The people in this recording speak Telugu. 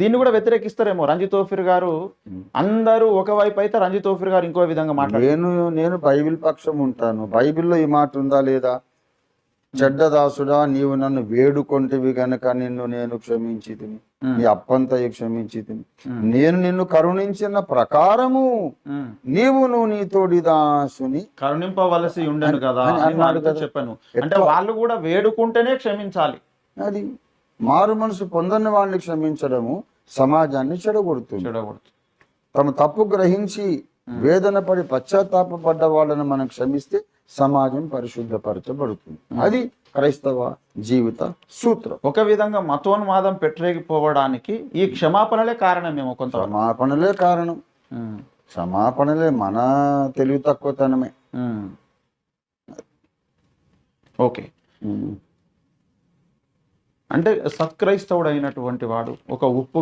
దీన్ని కూడా వ్యతిరేకిస్తారేమో రంజిత్ ఓఫిర్ గారు. అందరూ ఒకవైపు అయితే రంజిత్ ఓఫిర్ గారు ఇంకో విధంగా మాట్లాడారు నేను నేను బైబిల్ పక్షం ఉంటాను. బైబిల్లో ఈ మాట ఉందా లేదా? చెడ్డదాసుడా నీవు నన్ను వేడుకొంటివి గనక నిన్ను నేను క్షమించి తిని నీ అప్పంతయ్య క్షమించి తిని నేను నిన్ను కరుణించిన ప్రకారము. నీవు నువ్వు నీ తోడి దాసుని కరుణింపవలసి ఉండను కదా అని. చెప్పాను. అంటే వాళ్ళు కూడా వేడుకుంటేనే క్షమించాలి. అది మారు మనసు పొందని వాళ్ళని క్షమించడము సమాజాన్ని చెడగొడుతుంది. చెడగొడుతు తమ తప్పు గ్రహించి వేదన పడి పశ్చాత్తాపడ్డ వాళ్ళని మనం క్షమిస్తే సమాజం పరిశుద్ధపరచబడుతుంది. అది క్రైస్తవ జీవిత సూత్రం. ఒక విధంగా మతోన్మాదం పెట్టరేగిపోవడానికి ఈ క్షమాపణలే కారణమేమో కొంత క్షమాపణలే కారణం. క్షమాపణలే మన తెలివి తక్కువతనమే. ఓకే. అంటే సత్క్రైస్తవుడు అయినటువంటి వాడు ఒక ఉప్పు